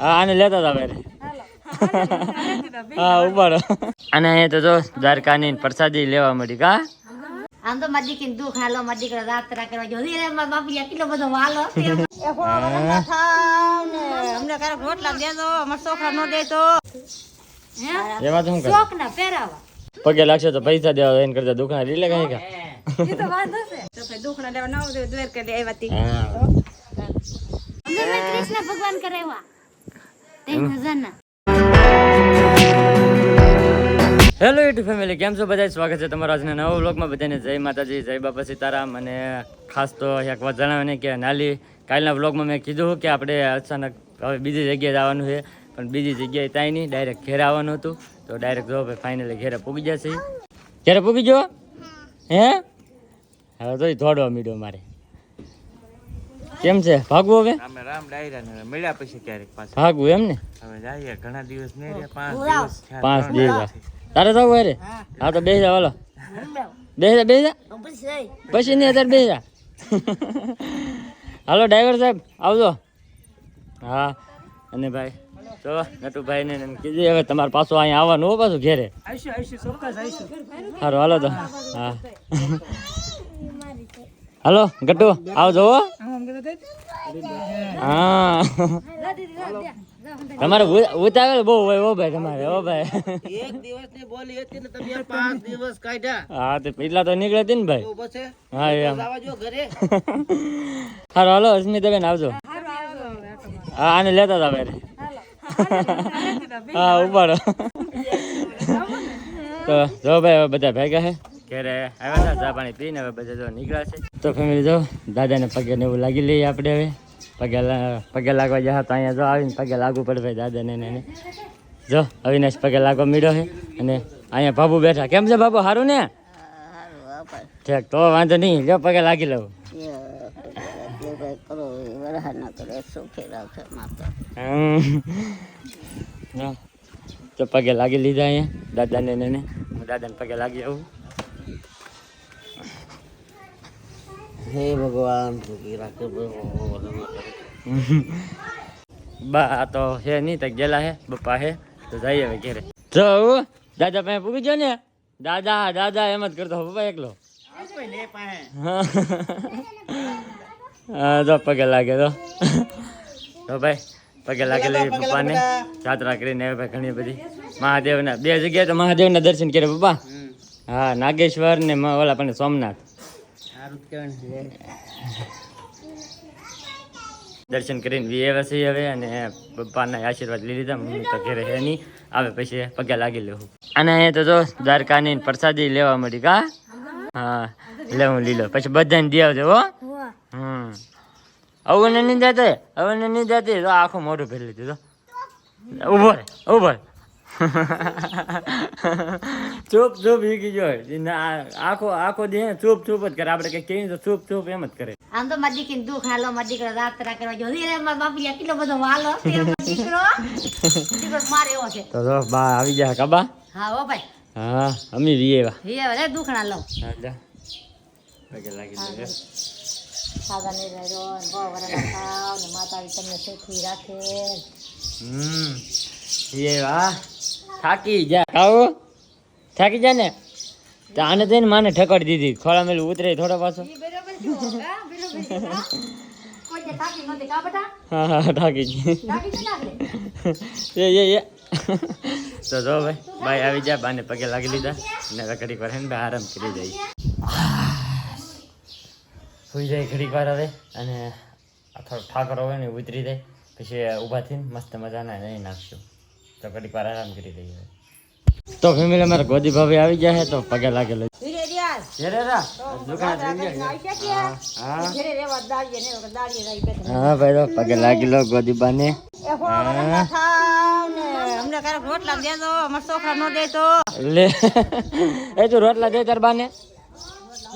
હા આને લેતા હતા વેરે હા ઉપાડો અને અહીંયા તો જો દ્વારકાની પ્રસાદી લેવા મળી કા? આમ તો મારી દીકરીને દુઃખ હાલો મારી દીકરો રાત્રા કરવા જો રે મારા બાપી કેટલો બધો વાલો અમને કારક રોટલા દેજો અમાર છોકરા નો દેતો એમાં તો શું શોખ ના પહેરાવા. પગે લાગશે તો પૈસા દેવા એને કરતા દુકાન લીલે કઈ કા? તો વાંધો છે. તો ભાઈ લેવા ના દે દ્વેર કરી આવ્યા તી. હા. અમે કૃષ્ણ ભગવાન કરાવ્યા. ત્રણ હજારના હેલો યુટ્યુબ ફેમિલી કેમ છો બધા સ્વાગત છે તમારા આજના નવા વ્લોગમાં. બધાને જય માતાજી જય બાપા સીતારામ. અને ખાસ તો એક વાત જણાવીને કે નાલી કાલના વ્લોગમાં મેં કીધું કે આપણે અચાનક હવે બીજી જગ્યાએ જવાનું છે. પણ બીજી જગ્યાએ ત્યાં નહીં ડાયરેક્ટ ઘેર આવવાનું હતું. તો ડાયરેક્ટ જો ભાઈ ફાઇનલી ઘેરે પૂગી જશે ઘેરે પૂગી જો હે. હવે તો થોડો મીડો મારે. કેમ છે? ભાગવું હવે? અમે રામ ડાયરા મળ્યા પછી ક્યારેક પાછા. ભાગવું એમ ને? હવે જઈએ ઘણા દિવસ નહીં રહ્યા પાંચ દિવસ પાંચ દિવસ. તારે જવું અરે હા. તો બેસા વાલો હાલો. બેસા જા જા. પછી નહીં અત્યારે બેસા જા. હાલો ડ્રાઈવર સાહેબ આવજો. હા. અને ભાઈ તો નટુભાઈ ને કીધું હવે તમારે પાછું અહીંયા આવવાનું હો પાછું ઘેરે. સારું હાલો તો. હા. હાલો ગટ્ટુ આવજો હો હા. તમારે ઉતાવેલ બહુ હોય ઓ ભાઈ તમારે ઓ ભાઈ. એક દિવસની બોલી હતી ને તમે પાંચ દિવસ કાઢ્યા. હા તે પેલા તો નીકળે હતી ને ભાઈ. હા એમ. આવજો ઘરે. હારો હાલો અસ્મિતાબેન આવજો. હા આને લેતા હતા ભાઈ. હા ઉપાડો. તો જો ભાઈ હવે બધા ભેગા છે ઘરે આવ્યા હતા, ચા પાણી પીને હવે બધા જો નીકળ્યા છે. તો ફેમિલી જો, દાદાને પગે ને એવું લાગી લઈએ આપણે હવે. પગે પગે લાગવા જયા તો અહીંયા જો આવીને પગે લાગવું પડે દાદાને એને. જો, અવિનાશ પગે લાગવા મીડો છે અને અહીંયા બાબુ બેઠા. કેમ છે બાબુ સારું ને? ઠીક, તો વાંધો નહીં. જો પગે લાગી લઉં. તો પગે લાગી લીધા અહીંયા, દાદાને ને દાદાને પગે લાગી આવું. હે ભગવાન બા તો હે નહીં તો ગયેલા હે બપ્પા હે, તો જઈએ હવે ઘેરે. જો દાદા પાસે પૂગી ગયો ને? દાદા દાદા, એમ જ કરતો, પપ્પા એકલો. હા તો પગે લાગે તો તો ભાઈ, પગે લાગે લઈ પપ્પાને. જાત્રા કરીને ઘણી બધી. મહાદેવના, બે જગ્યાએ તો મહાદેવના દર્શન કરે પપ્પા. હા નાગેશ્વર ને મ- ઓલા પણ સોમનાથ. દર્શન કરીને વીએ છીએ હવે અને પપ્પાના આશીર્વાદ લઈ લીધા મમ્મી તો ઘરે હે નહીં. આવે પછી પગે લાગી લેવું અને અહીંયા તો જો દ્વારકાની પ્રસાદી લેવા મળી કા? હા લેવું લીલો. પછી બધાને દે આવજો હો. હમ. અવન નહીં જાતે અવન નહીં જાતે તો આખું મોઢું ભરી લીધું તો ઊભો રે ઊભો રે. ચૂપ ચૂપ વીકી જોય આખો આખો દે ચૂપ ચૂપ જ કરે. આપણે કઈ કહીએ તો ચૂપ ચૂપ એમ જ કરે. આમ તો મારી દીકરી દુઃખ હાલો મારી દીકરો રાત્રા કરવા જો રે મારા બાપી કેટલો બધો વાલો દીકરો. દીકરો મારે એવો છે. તો જો બા આવી ગયા કબા હા ઓ ભાઈ. હા અમે વીએ વા રે દુઃખ ના હા જા. પગે લાગી દે સાદા ને રહ્યો બહુ વરણ ખાવ ને માતાજી તમને સુખી રાખે. હમ વીએ વા થાકી જા. આવો. થાકી જા ને? તો આને થઈને માને ઠકડ દીધી. ખોળા મેલ ઉતરે થોડો પાછો. હા હા? કોઈ થાકી નથી કા બેટા? હા હા થાકી ગઈ. થાકી એ એ એ. તો જો ભાઈ ભાઈ આવી જા બાને પગે લાગી લીધા. ને ઘડીક વાર હે ને ભાઈ આરામ કરી જાય સુઈ જાય ઘડીક વાર હવે અને આ થોડો ઠાકરો હોય ને ઉતરી જાય. પછી ઊભા થઈને મસ્ત મજાના નહીં નાખશું. તો કદી પર આરામ કરી લઈએ તો ફેમિલી અમારા ગોદી ભાભી આવી ગયા છે તો પગે લાગેલો ધીરે રિયાઝ ઘેરે રા દુકાન જઈ ગયા હા ઘરે રેવા દાડીએ ને દાડીએ રહી બેઠા હા ભાઈ તો પગે લાગી લો ગોદી બાને. એ હો ને. અમને રોટલા દેજો અમાર છોકરા નો દેતો લે એ તો રોટલા દે તાર બાને?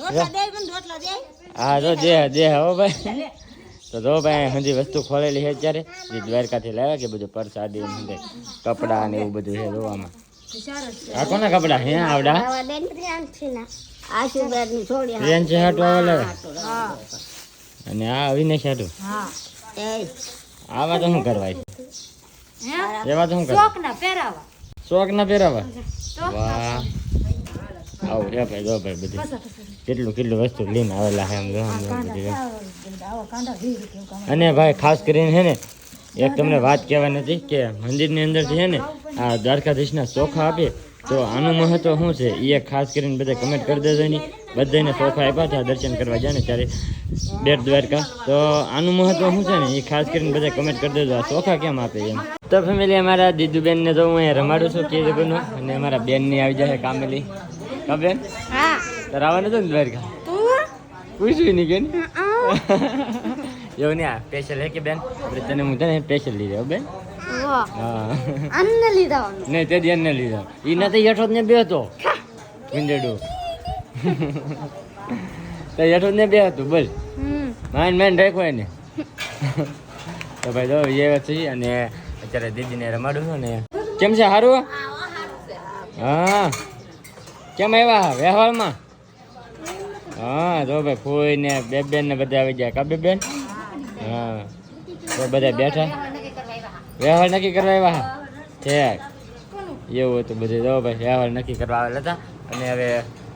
રોટલા દે મને રોટલા દે. હા જો દે દે હો ભાઈ. તો જો ભાઈ, હજી વસ્તુ ખોલેલી છે અત્યારે, જે દ્વારકાથી લાવ્યા કે બધું પરસાદી ને કપડાં ને એવું બધું છે જોવામાં. આ કોના કપડા? હે આવડા? પ્રિયાન છે હાટુ આવેલા અને આ અવિનાશ હાટુ? આવા તો શું કરવાય? એવા તો શું કરવા શોખ ના પહેરાવા. વાહ. આવું રે ભાઈ, જો ભાઈ બધું. કેટલું કેટલું વસ્તુ લઈને આવેલા છે એમ જો આમ અને ભાઈ ખાસ કરીને છે ને એક તમને વાત કહેવાની હતી કે મંદિરની અંદર છે ને આ દ્વારકાધીશના ચોખા આપે. તો આનું મહત્વ શું છે? એ ખાસ કરીને બધા કમેન્ટ કરી દેજો નહીં બધાને ચોખા આપ્યા હતા દર્શન કરવા જાય ને ત્યારે બેટ દ્વારકા. તો આનું મહત્વ શું છે ને? એ ખાસ કરીને બધા કમેન્ટ કરી દેજો. આ ચોખા કેમ આપે એમ? તો ફેમિલી અમારા દીદુબેનને તો હું અહીંયા રમાડું છું કે જગરનો અને અમારા બેનની આવી જાય કામેલી. કા બેન? હા. આવવાનું હતું ને દ્વારકા? પૂછ્યું નહીં કે એવું આ સ્પેશિયલ હે કે બેન? આપણે તને હું તને સ્પેશિયલ જાઉં બેન. હા. અન્ન લીધા નહીં તે દી ને લીધા. એ નથી હેઠો ને બે હતો. મીંડેડું તે હેઠો ને બે હતું બોલ. માઇન માઇન રાખ્યો એને. તો ભાઈ જો એ છે અને અત્યારે દીદીને રમાડું છું ને. કેમ છે સારું હા? કેમ આવ્યા? વ્યવહારમાં હા, જો ભાઈ ફૂઈ ને બે બેન ને બધા આવી ગયા. કા બે બેન હા. તો બધા બેઠા. વ્યવહાર નક્કી કરવા આવ્યા ઠેક. એવું હતું બધું. જો ભાઈ, વ્યવહાર નક્કી કરવા આવેલા હતા. અને હવે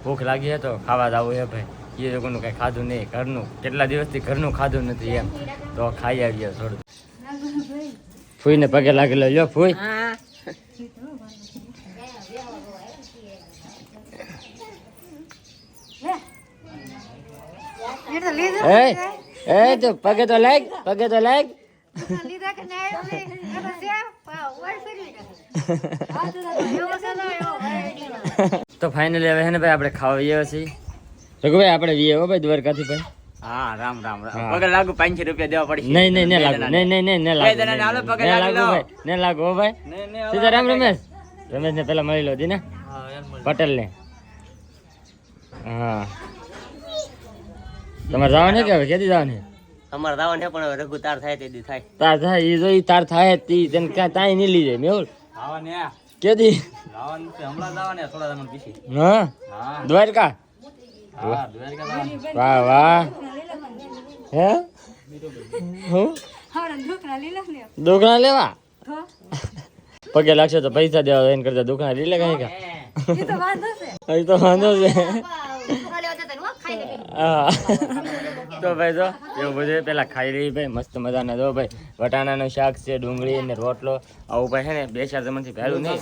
ભૂખ લાગી છે તો ખાવા જવું છે ભાઈ. એ લોકોનું કંઈ ખાધું નહીં. ઘરનું. કેટલા દિવસથી ઘરનું ખાધું નથી એમ. તો ખાઈ આવીએ થોડું. ફૂઈને પગે લાગેલો લ્યો ફૂઈ હા એ એ એ તો પગે તો લાગ પગે તો લાગ. ના તો ને ફાઇનલી હવે ને ભાઈ આપણે ખાવા આવીએ છીએ. રઘુભાઈ આપણે વીએ હો ભાઈ દ્વારકાથી ભાઈ. હા રામ રામ રામ. પગે લાગુ પાંચસો રૂપિયા દેવા પડશે. નહીં નહીં લાગુ. નહીં નહીં નહીં નહીં લાગુ. નહીં લાગુ ભાઈ. નહીં લાગુ હો ભાઈ. સીધા રામ રમેશ રમેશ. ને પેલા મળી લો ને. પટેલ ને હા. તમારે જવાની છે કે હવે? કેદી જવાની છે? તમારે દાવાનું છે પણ હવે રઘુ તાર થાય તે દી થાય. તાર થાય ઈ જો ઈ તાર થાય તી તને ક્યાં તાય નહીં લઈ જાય મેહુલ આવવાનું હે. કેદી આવવાનું છે હમણાં જવાનું થોડા તમને પીછી. હા? હા. દ્વારકા? હા દ્વારકા જવાનું. વાહ વાહ. હે? હું? દુખણા લેવા? પગે લાગશે તો પૈસા દેવા એને કરતા દુખણા લઈ લે કઈ કા? એ. તો વાંધો છે. ઊભા લેવા જતા ને, હો, ખાઈને પીને. હા. તો ભાઈ જો એવું બધું પેલા ખાઈ રહી ભાઈ મસ્ત મજાના જો ભાઈ. વટાણાનું શાક છે ડુંગળી ને રોટલો. આવું ભાઈ છે ને બે ચાર જમણથી પહેલું નહીં.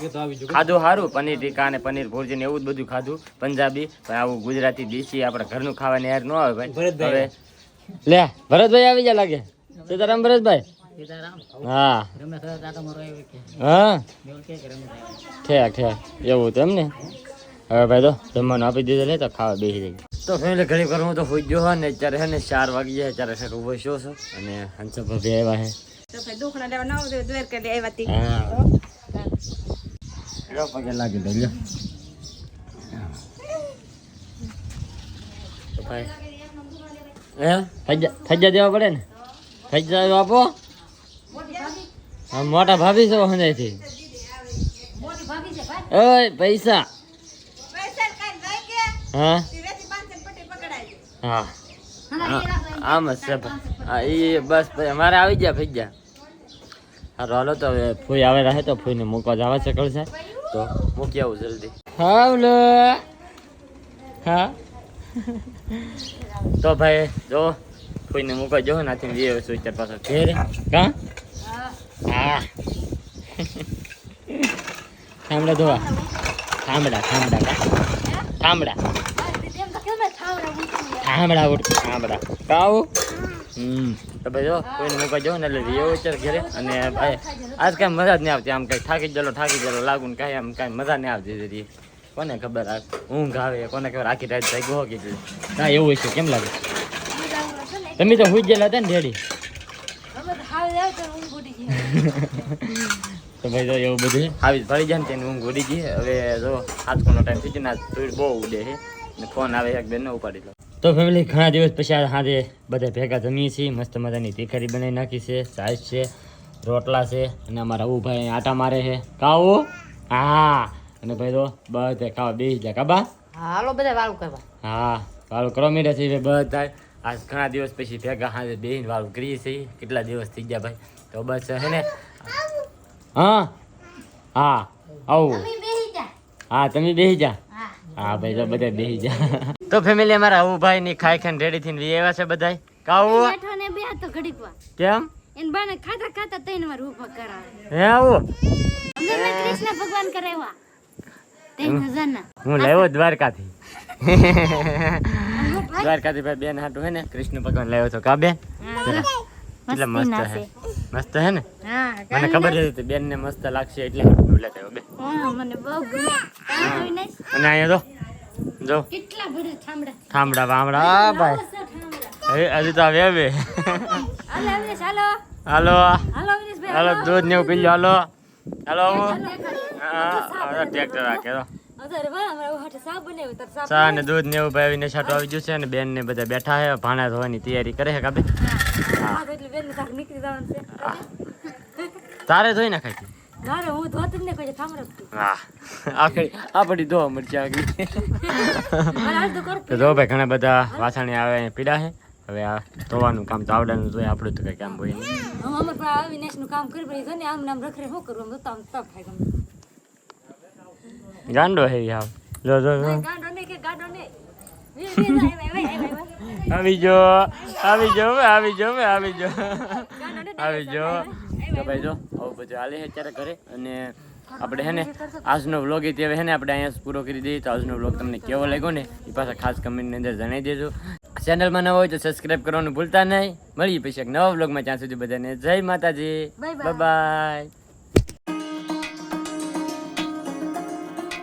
ખાધું સારું પનીર ટીકા ને પનીર ભુરજી ને એવું જ બધું ખાધું પંજાબી. પણ આવું ગુજરાતી દેશી આપણે ઘરનું ખાવાની યાર ન આવે ભાઈ. હવે લે ભરતભાઈ આવી જાય લાગે. સીતારામ ભરતભાઈ? હા. હા? ઠેક ઠેક. એવું તો એમ ને. હવે ભાઈ તો જમવાનું આપી દીધું લે તો ખાવા બેસી જઈએ તો ફેમિલી ઘણી વાર હું તો હોઈ ગયો અને ને અત્યારે છે ને ચાર વાગી જાય ત્યારે છે ઊભો છો છો અને હંસ ભાભી આવ્યા છે હા. લ્યો પગે લાગી દો લ્યો તો ભાઈ હે? થજા થજા દેવા પડે ને? થજા આપો. હા મોટા ભાભી છો હંજાઈથી ઓય પૈસા. હા? હા. આમ જ છે ભાઈ. હા એ બસ ભાઈ અમારે આવી ગયા ભાઈ ગયા હારો હાલો તો હવે ફૂઈ આવે રહે તો ફૂઈને મૂકવા જવા છે કરશે તો મૂકી આવું જલ્દી. હા હા. તો ભાઈ જો ફૂઈને મૂકવા જો નાથી જે સુચર પાછો ઘેર. કા? હા. થાંભડા ધોવા. થાંભડા થાંભડા કા? ઉઠ થાંભડા હમ. તો ભાઈ જો કોઈને મૂકવા જો ને એટલે એવો વિચાર ઘરે. અને ભાઈ આજ કાંઈ મજા જ નહીં આવતી. આમ કાંઈ થાકી ગયેલો થાકી ગયેલો લાગુ ને કાંઈ આમ કાંઈ મજા નહીં આવતી હતી કોને ખબર આ ઊંઘ આવે કોને ખબર આખી રાત થઈ ગયો કીધું. ના એવું છે. કેમ લાગે? તમે તો હુઈ ગયેલા હતા ને ડેડી? તો ભાઈ જો એવું બધું આવી ભરી જાય ને તેની ઊંઘ ઉડી ગઈ. હવે જો આજકોનો ટાઈમ થઈ ગયો ને આજ બહુ ઉડે છે. ને ફોન આવે એક બેન ઉપાડી લો. તો ફેમિલી ઘણા દિવસ પછી આ સાંજે બધા ભેગા જમીએ છીએ. મસ્ત મજાની તીખારી બનાવી નાખી છે. સાઈઝ છે રોટલા છે અને અમારા ઉ ભાઈ આટા મારે છે. કાવો હા અને ભાઈ તો બધે ખાવા બેસી જાય કાબા હાલો બધા વાળું કરવા. હા વાળું કરો મીડા છે બધા આજ ઘણા દિવસ પછી ભેગા સાંજે બેસીને વાળું કરીએ છીએ. કેટલા દિવસ થઈ ગયા ભાઈ? તો બસ હે ને? હા. હા આવું. તમે બેહી જા. હા તમે બેસી જા. હા ભાઈ તો બધા બેસી જા. તો ફેમિલી અમારા આવું ભાઈ ની ખાઈ ખાઈને રેડી થઈને વી આવ્યા છે બધા કાવું બેઠો ને બે તો ઘડીક કેમ? એન બાને ખાતા ખાતા ત્રણ વાર ઊભા કરાવે. હે આવું. અમે મે કૃષ્ણ ભગવાન કરાવ્યા ત્રણ હજારના. હું લાવ્યો દ્વારકાથી. દ્વારકાથી ભાઈ બેન હાટું હે ને કૃષ્ણ ભગવાન લાવ્યો તો કા બેન? એટલે મસ્ત હે. મસ્ત હે ને? મને ખબર હતી બેન ને મસ્ત લાગશે એટલે લેતા બે. મને બહુ ગમે? અને અહીંયા તો જો. કેટલા ભરે ઠામડા થાંભડા વામડા ભાઈ. હજી તો આવે બે હાલો હાલો. હાલો. દૂધ ને પી લો હાલો. હાલો. હા ટ્રેક્ટર રાખે તો ચા ને દૂધ ને એવું ભાઈ છાટો આવી ગયું છે ને બેન ને બધા બેઠા છે ભાણા ધોવાની તૈયારી કરે છે કાબે? તાર ધોઈ નાખાય હું ધોતી જ ને કોઈ આખરી ધોવા આગળ. ભાઈ ઘણા બધા વાસણી આવે પીડા છે. હવે આ ધોવાનું કામ ચાવડાનું જોઈએ આપણું તો કઈ કામ હોય નહીં. હું અમાર પર અવિનાશનું કામ કરી પડી ને આમ નામ રખરે શું કરવું? તો આમ તપ ખાય ગાંડો હે યાર જો જો જો. ગાંડો ને કે ગાંડો ને વી વી જાય વે વે વે આવી જો. આવી જો આવી જો આવી જો. આવી જો. તો ભાઈ જો આવું બધું હાલે છે અત્યારે ઘરે. અને આપણે હે ને આજનો વ્લોગ હવે હે ને આપણે અહીંયા પૂરો કરી દઈએ. તો આજનો વ્લોગ તમને કેવો લાગ્યો ને એ પાછા ખાસ કમેન્ટની અંદર જણાવી દેજો. ચેનલમાં નવા હોય તો સબસ્ક્રાઇબ કરવાનું ભૂલતા નહીં. મળીએ પછી એક નવા વ્લોગમાં ત્યાં સુધી બધાને જય માતાજી. Bye. બાય